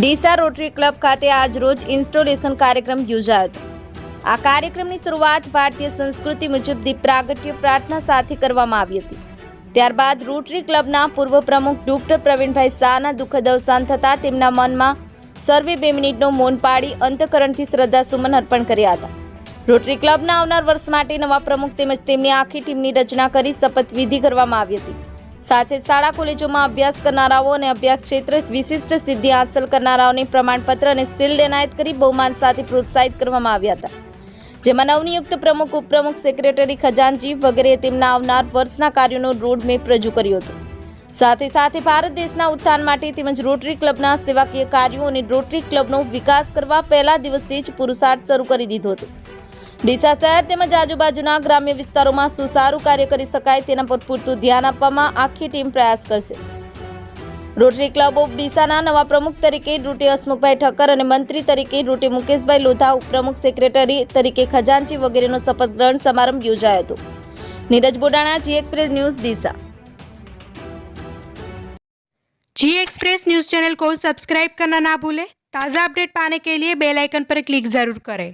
Deesa rotary club ખાતે આજ રોજ ઇન્સ્ટોલેશન કાર્યક્રમ યોજાયો હતો. આ કાર્યક્રમની શરૂઆત ભારતીય સંસ્કૃતિ મુજબ દીપ પ્રાગટ્ય પ્રાર્થના સાથે કરવામાં આવી હતી. ત્યારબાદ રોટરી ક્લબના પૂર્વ પ્રમુખ ડોક્ટર પ્રવીણભાઈ શાહના દુઃખદ અવસાન થતાં તેમના મનમાં સર્વે બે મિનિટનો મૌન પાડી અંતકરણથી શ્રદ્ધાસુમન અર્પણ કર્યા હતા. રોટરી ક્લબના આવનાર વર્ષ માટે નવા પ્રમુખ તેમજ તેમની આખી ટીમની રચના કરી શપથવિધિ કરવામાં આવી હતી. સાથે શાળા, કોલેજોમાં અભ્યાસ કરનારાઓ અને અભ્યાસ ક્ષેત્રે વિશિષ્ટ સિદ્ધિ હાંસલ કરનારાઓને પ્રમાણપત્ર અને શિલ્ડ એનાયત કરી બહુમાન સાથે પ્રોત્સાહિત કરવામાં આવ્યા હતા. જેમાં નવનિયુક્ત પ્રમુખ, ઉપપ્રમુખ, સેક્રેટરી ખજાનજી વગેરે તેમના આવનાર વર્ષના કાર્યોનો રોડમેપ રજૂ કર્યો હતો. સાથે સાથે ભારત દેશના ઉત્થાન માટે તેમજ રોટરી ક્લબના સેવાકીય કાર્યો અને રોટરી ક્લબનો વિકાસ કરવા પહેલા દિવસથી જ પુરુષાર્થ શરૂ કરી દીધો હતો. ડીસા શહેર તેમજ આજુબાજુના ગ્રામ્ય વિસ્તારોમાં સુસારું કાર્ય કરી શકાય તેના પર પૂરતું ધ્યાન આપવામાં આખી ટીમ પ્રયાસ કરશે રોટરી ક્લબ ઓફ ડીસાના નવા પ્રમુખ તરીકે રૂટી હસમુખભાઈ ઠક્કર અને મંત્રી તરીકે રૂટી મુકેશભાઈ લોધા ઉપપ્રમુખ સેક્રેટરી તરીકે ખજાનચી વગેરેનો શપથ ગ્રહણ સમારંભ યોજાયો હતો Neeraj Bodana G express news Deesa G express news channel को सब्सक्राइब करना ना भूलें ताज़ा अपडेट पाने के लिए बेल आइकन पर क्लिक ज़रूर करें